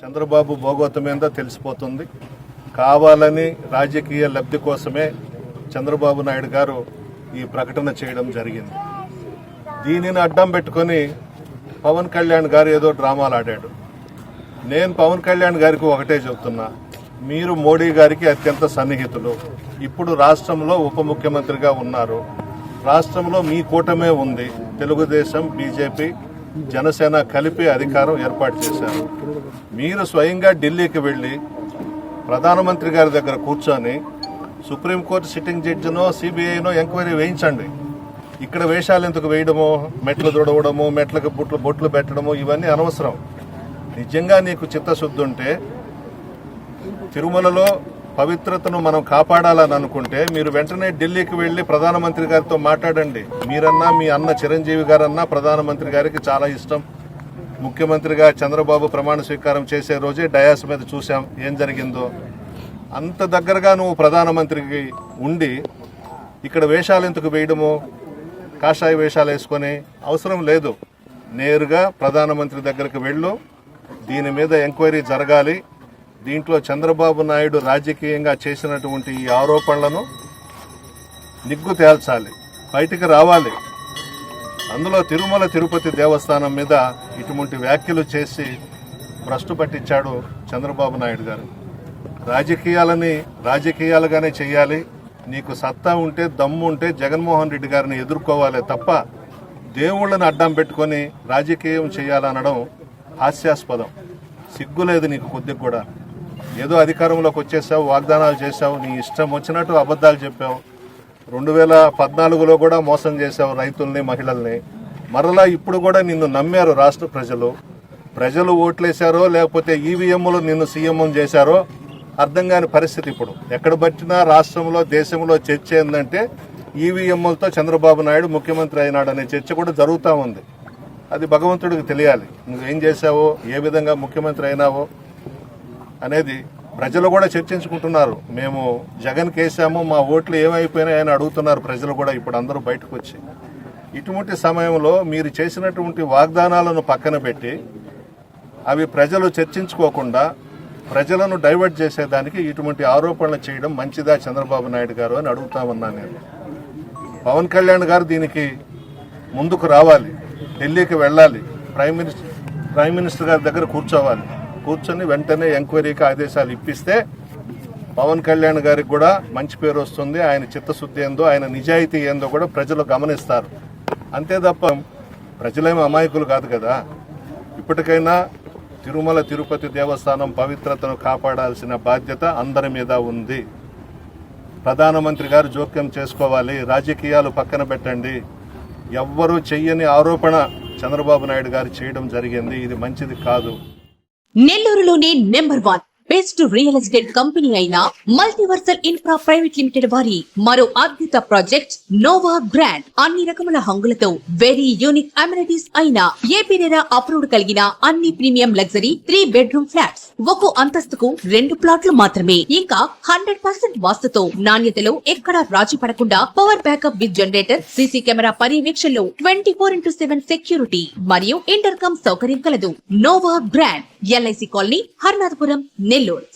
చంద్రబాబు భోగోతం మీద తెలిసిపోతుంది. కావాలని రాజకీయ లబ్ధి కోసమే చంద్రబాబు నాయుడు గారు ఈ ప్రకటన చేయడం జరిగింది. దీనిని అడ్డం పెట్టుకొని పవన్ కళ్యాణ్ గారు ఏదో డ్రామాలు ఆడాడు. నేను పవన్ కళ్యాణ్ గారికి ఒకటే చెబుతున్నా. మీరు మోడీ గారికి అత్యంత సన్నిహితులు. ఇప్పుడు రాష్ట్రంలో ఉప ముఖ్యమంత్రిగా ఉన్నారు. రాష్ట్రంలో మీ కూటమే ఉంది. తెలుగుదేశం బీజేపీ జనసేన కలిపి అధికారం ఏర్పాటు చేశారు. మీరు స్వయంగా ఢిల్లీకి వెళ్ళి ప్రధానమంత్రి గారి దగ్గర కూర్చొని సుప్రీంకోర్టు సిట్టింగ్ జడ్జినో సిబిఐనో ఎంక్వైరీ వేయించండి. ఇక్కడ వేషాలు ఎందుకు వేయడము? మెట్లు దొడవడము మెట్లకు బుట్లు బొట్లు పెట్టడము ఇవన్నీ అనవసరం. నిజంగా నీకు చిత్తశుద్ధి ఉంటే తిరుమలలో పవిత్రతను మనం కాపాడాలని అనుకుంటే మీరు వెంటనే ఢిల్లీకి వెళ్ళి ప్రధానమంత్రి గారితో మాట్లాడండి. మీరన్నా మీ అన్న చిరంజీవి గారన్నా ప్రధానమంత్రి గారికి చాలా ఇష్టం. ముఖ్యమంత్రిగా చంద్రబాబు ప్రమాణ స్వీకారం చేసే రోజే డయాస్ మీద చూసాం ఏం జరిగిందో. అంత దగ్గరగా నువ్వు ప్రధానమంత్రికి ఉండి ఇక్కడ వేషాలు ఎందుకు వేయడము కాషాయ వేషాలు వేసుకొని అవసరం లేదు. నేరుగా ప్రధానమంత్రి దగ్గరికి వెళ్ళు. దీని మీద ఎంక్వైరీ జరగాలి. దీంట్లో చంద్రబాబు నాయుడు రాజకీయంగా చేసినటువంటి ఈ ఆరోపణలను నిగ్గు తేల్చాలి బయటికి రావాలి. అందులో తిరుమల తిరుపతి దేవస్థానం మీద ఇటువంటి వ్యాఖ్యలు చేసి భ్రష్టు పట్టించాడు చంద్రబాబు నాయుడు గారు. రాజకీయాలని రాజకీయాలుగానే చేయాలి. నీకు సత్తా ఉంటే దమ్ము ఉంటే జగన్మోహన్ రెడ్డి గారిని ఎదుర్కోవాలి తప్ప దేవుళ్ళని అడ్డం పెట్టుకొని రాజకీయం చేయాలనడం హాస్యాస్పదం. సిగ్గులేదు నీకు కొద్దిగా కూడా. ఏదో అధికారంలోకి వచ్చేసావు వాగ్దానాలు చేశావు నీ ఇష్టం వచ్చినట్టు అబద్ధాలు చెప్పావు. రెండు వేల పద్నాలుగులో కూడా మోసం చేశావు రైతుల్ని మహిళల్ని. మరలా ఇప్పుడు కూడా నిన్ను నమ్మారు రాష్ట్ర ప్రజలు. ప్రజలు ఓట్లేశారో లేకపోతే ఈవీఎంలు నిన్ను సీఎం చేశారో అర్థం కాని పరిస్థితి ఇప్పుడు. ఎక్కడ పట్టినా రాష్ట్రంలో దేశంలో చర్చ ఏంటంటే ఈవీఎంలతో చంద్రబాబు నాయుడు ముఖ్యమంత్రి అయినాడనే చర్చ కూడా జరుగుతూ ఉంది. అది భగవంతుడికి తెలియాలి. నువ్వేం చేశావో ఏ విధంగా ముఖ్యమంత్రి అయినావో అనేది ప్రజలు కూడా చర్చించుకుంటున్నారు. మేము జగన్ కేసాము మా ఓట్లు ఏమైపోయినాయని అడుగుతున్నారు ప్రజలు కూడా ఇప్పుడు అందరూ బయటకు వచ్చి ఇటువంటి సమయంలో మీరు చేసినటువంటి వాగ్దానాలను పక్కన పెట్టి అవి ప్రజలు చర్చించుకోకుండా ప్రజలను డైవర్ట్ చేసేదానికి ఇటువంటి ఆరోపణలు చేయడం మంచిదా చంద్రబాబు నాయుడు గారు అని అడుగుతామన్నాను నేను. పవన్ కళ్యాణ్ గారు దీనికి ముందుకు రావాలి ఢిల్లీకి వెళ్ళాలి ప్రైమ్ మినిస్టర్ ప్రైమ్ మినిస్టర్ గారి దగ్గర కూర్చోవాలి. కూర్చొని వెంటనే ఎంక్వైరీకి ఆదేశాలు ఇప్పిస్తే పవన్ కళ్యాణ్ గారికి కూడా మంచి పేరు వస్తుంది. ఆయన చిత్తశుద్ధి ఏందో ఆయన నిజాయితీ ఏందో కూడా ప్రజలు గమనిస్తారు. అంతే తప్ప ప్రజలేమి అమాయకులు కాదు కదా. ఇప్పటికైనా తిరుమల తిరుపతి దేవస్థానం పవిత్రతను కాపాడాల్సిన బాధ్యత అందరి మీద ఉంది. ప్రధానమంత్రి గారు జోక్యం చేసుకోవాలి. రాజకీయాలు పక్కన పెట్టండి. ఎవ్వరూ చెయ్యని ఆరోపణ చంద్రబాబు నాయుడు గారు చేయడం జరిగింది. ఇది మంచిది కాదు. నెల్లూరులోనే number one. Best real estate company అయిన మల్టీవర్సల్ ఇన్ఫ్రా ప్రైవేట్ లిమిటెడ్ వారి మరో అద్భుత ప్రాజెక్ట్ నోవా గ్రాండ్. అన్ని రకముల హంగులతో వెరీ యూనిక్ అమ్యూనిటీస్ అయిన ఏపీ అప్రూవ్డ్ కలిగిన అన్ని premium luxury three bedroom flats ఒక అంతస్తుకు రెండు ప్లాట్లు మాత్రమే. ఇంకా హండ్రెడ్ పర్సెంట్ వాస్తుతో నాణ్యతలో ఎక్కడా రాజీ పడకుండా power backup with generator CC camera పర్యవేక్షణలో twenty four into seven security మరియు ఇంటర్కమ్ సౌకర్యం కలదు. Nova grand LIC colony Harnathapuram Nelore.